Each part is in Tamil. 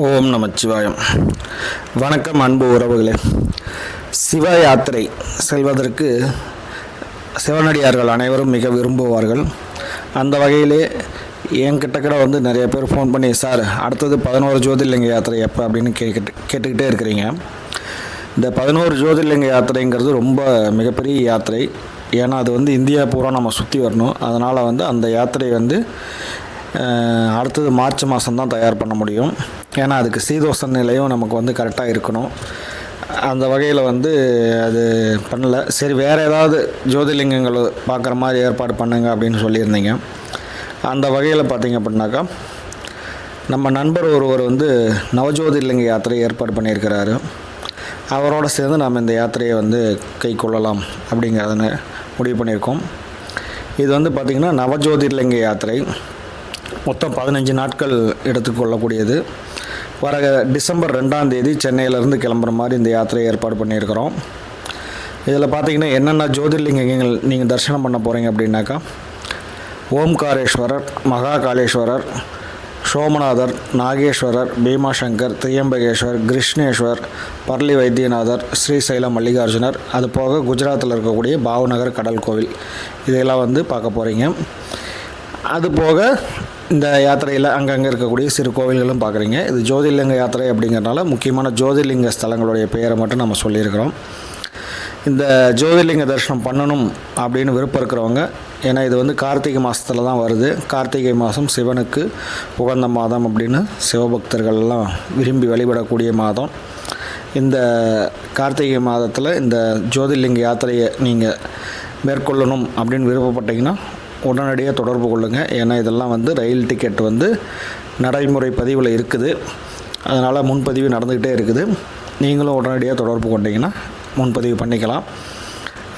ஓம் நமச்சிவாயம். வணக்கம் அன்பு உறவுகளே. சிவ யாத்திரை செல்வதற்கு சிவனடியார்கள் அனைவரும் மிக விரும்புவார்கள். அந்த வகையிலே என்கிட்ட கூட வந்து நிறைய பேர் ஃபோன் பண்ணி சார் அடுத்தது பதினோரு ஜோதிர்லிங்க யாத்திரை எப்போ? அப்படின்னு கேட்டு கேட்டுக்கிட்டே இருக்கிறீங்க. இந்த பதினோரு ஜோதிர்லிங்க யாத்திரைங்கிறது ரொம்ப மிகப்பெரிய யாத்திரை. ஏன்னா அது வந்து இந்தியா பூரா நம்ம சுற்றி வரணும். அதனால் வந்து அந்த யாத்திரை வந்து அடுத்தது மார்ச் மாதம் தான் தயார் பண்ண முடியும். ஏன்னா அதுக்கு சீதோஷ நிலையும் நமக்கு வந்து கரெக்டாக இருக்கணும். அந்த வகையில் வந்து அது பண்ணல. சரி வேறு ஏதாவது ஜோதிலிங்கங்கள் பார்க்குற மாதிரி ஏற்பாடு பண்ணுங்க அப்படின்னு சொல்லியிருந்தீங்க. அந்த வகையில் பார்த்தீங்க அப்படின்னாக்கா நம்ம நண்பர் ஒருவர் வந்து நவஜோதிர்லிங்க யாத்திரை ஏற்பாடு பண்ணியிருக்கிறாரு. அவரோட சேர்ந்து நாம் இந்த யாத்திரையை வந்து கை கொள்ளலாம் அப்படிங்கிறத முடிவு பண்ணியிருக்கோம். இது வந்து பார்த்திங்கன்னா நவஜோதிர்லிங்க யாத்திரை. மொத்தம் பதினஞ்சு நாட்கள் எடுத்துக்கொள்ளக்கூடியது. வர டிசம்பர் ரெண்டாம் தேதி சென்னையிலேருந்து கிளம்புற மாதிரி இந்த யாத்திரையை ஏற்பாடு பண்ணியிருக்கிறோம். இதில் பார்த்தீங்கன்னா என்னென்ன ஜோதிர்லிங்கங்கள் நீங்கள் தரிசனம் பண்ண போகிறீங்க அப்படின்னாக்கா ஓம்காரேஸ்வரர் மகாகாலேஸ்வரர் சோமநாதர் நாகேஸ்வரர் பீமாசங்கர் திரியம்பகேஸ்வர் கிருஷ்ணேஸ்வர் பர்லி வைத்தியநாதர் ஸ்ரீசைலம் மல்லிகார்ஜுனர் அது போக குஜராத்தில் இருக்கக்கூடிய பாவநகர் கடல் கோவில். இதையெல்லாம் வந்து பார்க்க போகிறீங்க. அது போக இந்த யாத்திரையில் அங்கங்கே இருக்கக்கூடிய சிறு கோவில்களும் பார்க்குறீங்க. இது ஜோதிர்லிங்க யாத்திரை அப்படிங்கிறனால முக்கியமான ஜோதிர்லிங்க ஸ்தலங்களுடைய பெயரை மட்டும் நம்ம சொல்லியிருக்கிறோம். இந்த ஜோதிர்லிங்க தரிசனம் பண்ணணும் அப்படின்னு விருப்பம் இருக்கிறவங்க ஏன்னா இது வந்து கார்த்திகை மாதத்தில் தான் வருது. கார்த்திகை மாதம் சிவனுக்கு உகந்த மாதம் அப்படின்னு சிவபக்தர்கள் எல்லாம் விரும்பி வழிபடக்கூடிய மாதம். இந்த கார்த்திகை மாதத்தில் இந்த ஜோதிர்லிங்க யாத்திரையை நீங்கள் மேற்கொள்ளணும் அப்படின்னு விருப்பப்பட்டீங்கன்னா உடனடியாக தொடர்பு கொள்ளுங்கள் ஏன்னா இதெல்லாம் வந்து ரயில் டிக்கெட் வந்து நடைமுறை பதிவில் இருக்குது. அதனால் முன்பதிவு நடந்துக்கிட்டே இருக்குது. நீங்களும் உடனடியாக தொடர்பு கொண்டீங்கன்னா முன்பதிவு பண்ணிக்கலாம்.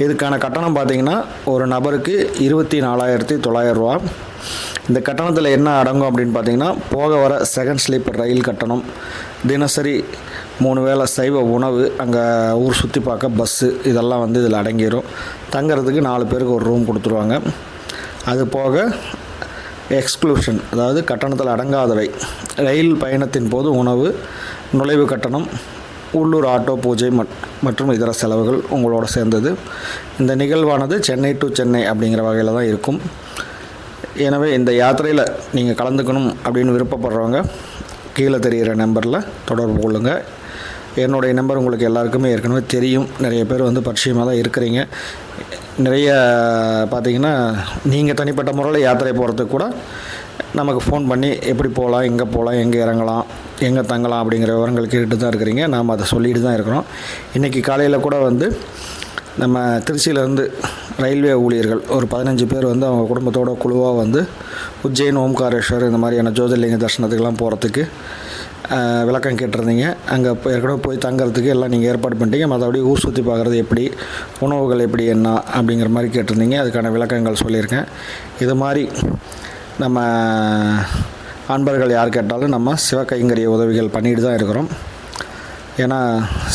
இதுக்கான கட்டணம் பார்த்தீங்கன்னா ஒரு நபருக்கு இருபத்தி நாலாயிரத்தி தொள்ளாயிரரூவா இந்த கட்டணத்தில் என்ன அடங்கும் அப்படின்னு பார்த்தீங்கன்னா போக வர செகண்ட் ஸ்லீப்பர் ரயில் கட்டணம். தினசரி மூணு வேளை சைவ உணவு அங்கே ஊர் சுற்றி பார்க்க பஸ்ஸு இதெல்லாம் வந்து இதில் அடங்கிடும் தங்குறதுக்கு நாலு பேருக்கு ஒரு ரூம் கொடுத்துருவாங்க. அது போக எக்ஸ்க்ளூஷன் அதாவது கட்டணத்தில் அடங்காதவை. ரயில் பயணத்தின் போது உணவு நுழைவு கட்டணம் உள்ளூர் ஆட்டோ பூஜை மற்றும் இதர செலவுகள் உங்களோட சேர்ந்தது. இந்த நிகழ்வானது சென்னை டு சென்னை அப்படிங்கிற வகையில் தான் இருக்கும். எனவே இந்த யாத்திரையில் நீங்கள் கலந்துக்கணும் அப்படின்னு விருப்பப்படுறவங்க கீழே தெரிகிற நம்பரில் தொடர்பு கொள்ளுங்கள் என்னுடைய நம்பர் உங்களுக்கு எல்லாருக்குமே ஏற்கனவே தெரியும். நிறைய பேர் வந்து பரிச்சயமாக தான் இருக்கிறீங்க. நிறைய பார்த்தீங்கன்னா நீங்கள் தனிப்பட்ட முறையில் யாத்திரை போகிறதுக்கு கூட நமக்கு ஃபோன் பண்ணி எப்படி போகலாம் எங்கே போகலாம் எங்கே இறங்கலாம் எங்கே தங்கலாம் அப்படிங்கிற விவரங்கள் கேட்டுட்டு தான் இருக்கிறீங்க. நாம் அதை சொல்லிட்டு தான் இருக்கிறோம். இன்றைக்கி காலையில் கூட வந்து நம்ம திருச்சியிலேருந்து ரயில்வே ஊழியர்கள் ஒரு பதினஞ்சு பேர் வந்து அவங்க குடும்பத்தோட குழுவாக வந்து உஜ்ஜைன் ஓம்காரேஸ்வர் இந்த மாதிரியான ஜோதிர்லிங்க தரிசனத்துக்கெல்லாம் போகிறதுக்கு விளக்கம் கேட்டிருந்தீங்க. அங்கே ஏற்கனவே போய் தங்குறதுக்கு எல்லாம் நீங்கள் ஏற்பாடு பண்ணிட்டீங்க. மற்றபடி ஊர் சுற்றி பார்க்குறது எப்படி உணவுகள் எப்படி என்ன அப்படிங்கிற மாதிரி கேட்டிருந்தீங்க. அதுக்கான விளக்கங்கள் சொல்லியிருக்கேன். இது மாதிரி நம்ம அன்பர்கள் யார் கேட்டாலும் நம்ம சிவகைங்கரிய உதவிகள் பண்ணிட்டு தான் இருக்கிறோம். ஏன்னா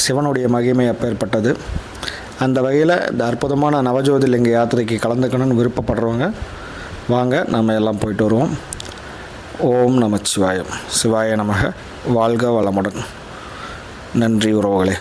சிவனுடைய மகிமை அப்பேற்பட்டது. அந்த வகையில் இந்த அற்புதமான நவஜோதிலிங்க யாத்திரைக்கு கலந்துக்கணும்னு விருப்பப்படுறவங்க வாங்க நம்ம எல்லாம் போயிட்டு வருவோம். ஓம் நமச்சிவாயம். சிவாய நமக. வாழ்க வளமுடன். நன்றி உறவுகளே.